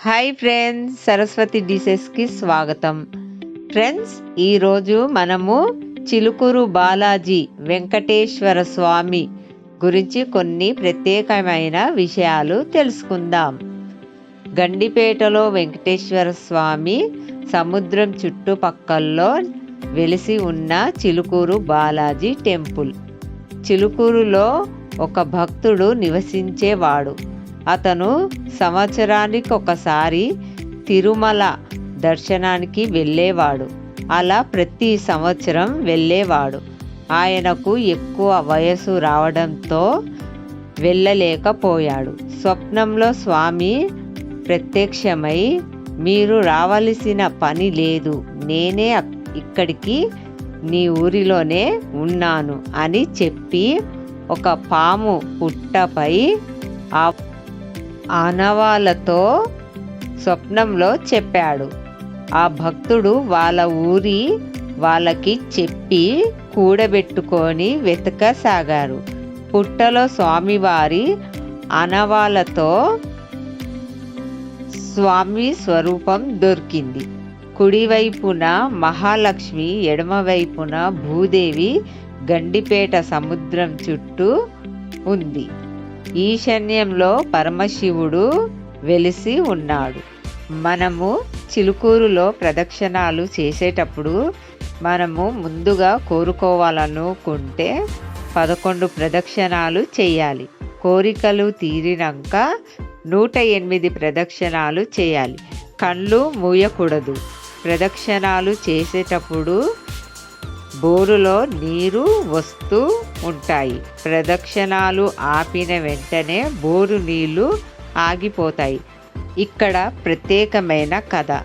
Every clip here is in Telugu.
హాయ్ ఫ్రెండ్స్ సరస్వతి డిషెస్కి స్వాగతం. ఫ్రెండ్స్ ఈరోజు మనము చిలుకూరు బాలాజీ వెంకటేశ్వర స్వామి గురించి కొన్ని ప్రత్యేకమైన విషయాలు తెలుసుకుందాం. గండిపేటలో వెంకటేశ్వర స్వామి సముద్రం చుట్టుపక్కల్లో వెలిసి ఉన్న చిలుకూరు బాలాజీ టెంపుల్. చిలుకూరులో ఒక భక్తుడు నివసించేవాడు. అతను సంవత్సరానికి ఒకసారి తిరుమల దర్శనానికి వెళ్ళేవాడు. అలా ప్రతి సంవత్సరం వెళ్ళేవాడు. ఆయనకు ఎక్కువ వయసు రావడంతో వెళ్ళలేకపోయాడు. స్వప్నంలో స్వామి ప్రత్యక్షమై మీరు రావలసిన పని లేదు. నేనే ఇక్కడికి నీ ఊరిలోనే ఉన్నాను అని చెప్పి ఒక పాము పుట్టపై ఆ ఆనవాళ్ళతో స్వప్నంలో చెప్పాడు. ఆ భక్తుడు వాళ్ళ ఊరి వాళ్ళకి చెప్పి కూడబెట్టుకొని వెతకసాగారు. పుట్టలో స్వామివారి అనవాలతో స్వామి స్వరూపం దొరికింది. కుడివైపున మహాలక్ష్మి ఎడమవైపున భూదేవి గండిపేట సముద్రం చుట్టూ ఉంది. ఈశాన్యంలో పరమశివుడు వెలిసి ఉన్నాడు. మనము చిలుకూరులో ప్రదక్షిణాలు చేసేటప్పుడు మనము ముందుగా కోరుకోవాలనుకుంటే పదకొండు ప్రదక్షిణాలు చేయాలి. కోరికలు తీరినాక నూట ఎనిమిది ప్రదక్షిణాలు చేయాలి. కళ్ళు మూయకూడదు. ప్రదక్షిణాలు చేసేటప్పుడు బోరులో నీరు వస్తూ ఉంటాయి. ప్రదక్షిణాలు ఆపిన వెంటనే బోరు నీళ్ళు ఆగిపోతాయి. ఇక్కడ ప్రత్యేకమైన కథ.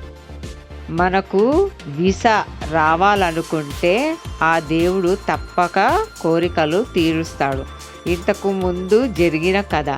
మనకు వీసా రావాలనుకుంటే ఆ దేవుడు తప్పక కోరికలు తీరుస్తాడు. ఇంతకు ముందు జరిగిన కథ.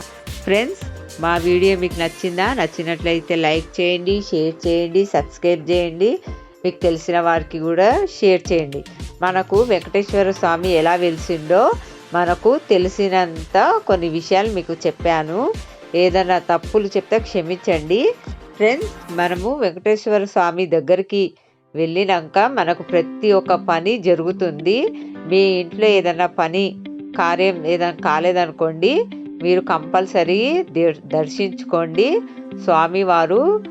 ఫ్రెండ్స్ మా వీడియో మీకు నచ్చిందా? నచ్చినట్లయితే లైక్ చేయండి షేర్ చేయండి సబ్స్క్రైబ్ చేయండి. మీకు తెలిసిన వారికి కూడా షేర్ చేయండి. మనకు వెంకటేశ్వర స్వామి ఎలా వెలిసిండో మనకు తెలిసినంత కొన్ని విషయాలు మీకు చెప్పాను. ఏదైనా తప్పులు చెప్తే క్షమించండి. ఫ్రెండ్స్ మనము వెంకటేశ్వర స్వామి దగ్గరికి వెళ్ళినాక మనకు ప్రతి ఒక్క పని జరుగుతుంది. మీ ఇంట్లో ఏదైనా పని కార్యం ఏదైనా కాలేదనుకోండి మీరు కంపల్సరీ దర్శించుకోండి. స్వామివారు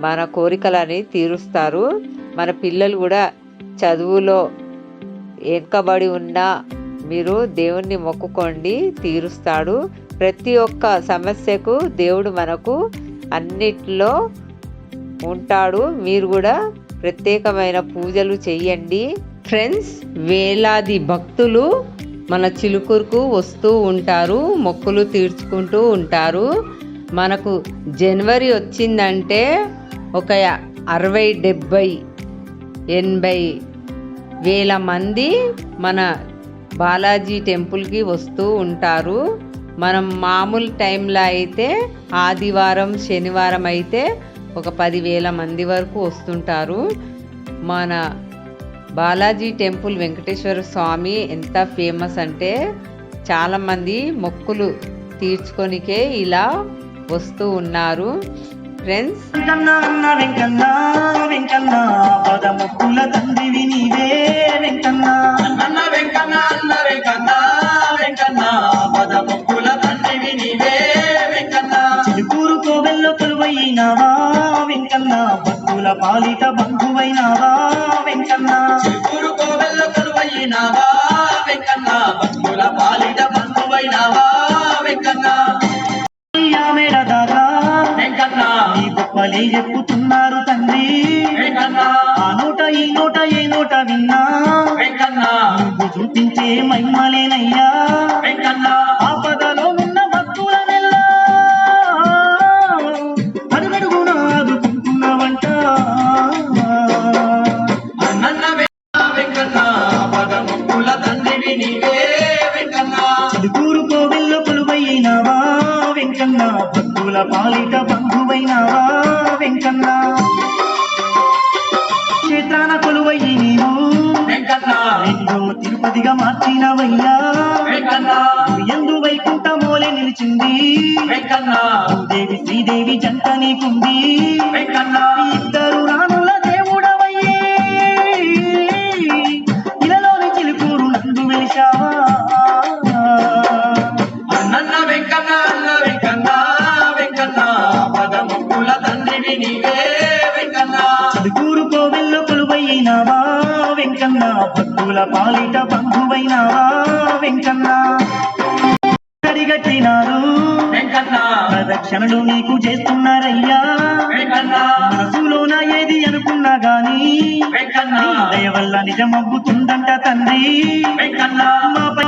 మన కోరికలని తీరుస్తారు. మన పిల్లలు కూడా చదువులో ఎక్కబడి ఉన్నా మీరు దేవుణ్ణి మొక్కుకోండి తీరుస్తాడు. ప్రతి ఒక్క సమస్యకు దేవుడు మనకు అన్నిట్లో ఉంటాడు. మీరు కూడా ప్రత్యేకమైన పూజలు చెయ్యండి. ఫ్రెండ్స్ వేలాది భక్తులు మన చిలుకూరుకు వస్తూ ఉంటారు మొక్కులు తీర్చుకుంటూ ఉంటారు. మనకు జనవరి వచ్చిందంటే ఒక అరవై డెబ్బై ఎనభై వేల మంది మన బాలాజీ టెంపుల్కి వస్తూ ఉంటారు. మనం మామూలు టైంలో అయితే ఆదివారం శనివారం అయితే ఒక పదివేల మంది వరకు వస్తుంటారు. మన బాలాజీ టెంపుల్ వెంకటేశ్వర స్వామి ఎంత ఫేమస్ అంటే చాలామంది మొక్కులు తీర్చుకొనికే ఇలా వస్తూ ఉన్నారు. ఫ్రెండ్స్ వెంకన్న అన్న వెంకన్న వెంకన్న పదముక్కుల తండ్రివి నీవే వెంకన్న. అన్న వెంకన్న అన్న వెంకన్న వెంకన్న పదముక్కుల తండ్రివి నీవే వెంకన్న. చిలుకూరు కోవెల్లో కొలువైనావా వెంకన్న. భక్తుల పాలిట బంధువైనావా వెంకన్న. గొప్పలే చెప్పుతున్నారు తండ్రి ఆ నోట ఈ నోట ఏ నోట విన్నా. నువ్వు చూపించే మహిమలేనయ్యా. ఆపదలో ఉన్న భక్తులనెల్లా అడుగడుగున ఆదుకుంటున్నావంట చిలుకూరు కోవెల్లో కొలువైనావా వెంకన్న భక్తుల పాలిట బంధువైనావా వెంకన్న? క్షేత్రాన కొలువయ్యి నీవు. రెండో తిరుపతిగా మార్చినవయ్యా. ఎందు వైకుంఠ మోలే నిలిచింది. శ్రీ శ్రీదేవి జంట నీకుంది. ఇద్దరు రానుల దేవుడవయ్యే. ఇలలోని చిలుకూరు నందు వెలిశావా? కొలువైనావా వెంకన్న భక్తుల పాలిట బంధువైనావా? వెంకన్న. కడిగట్టినారు వెంకన్న. ప్రదక్షిణలు నీకు చేస్తున్నారయ్యా. మనసులోన ఏది అనుకున్నా గాని వెంకన్న. నీ దయ వల్ల నిజమవ్వుతుందంట తండ్రి. మాపై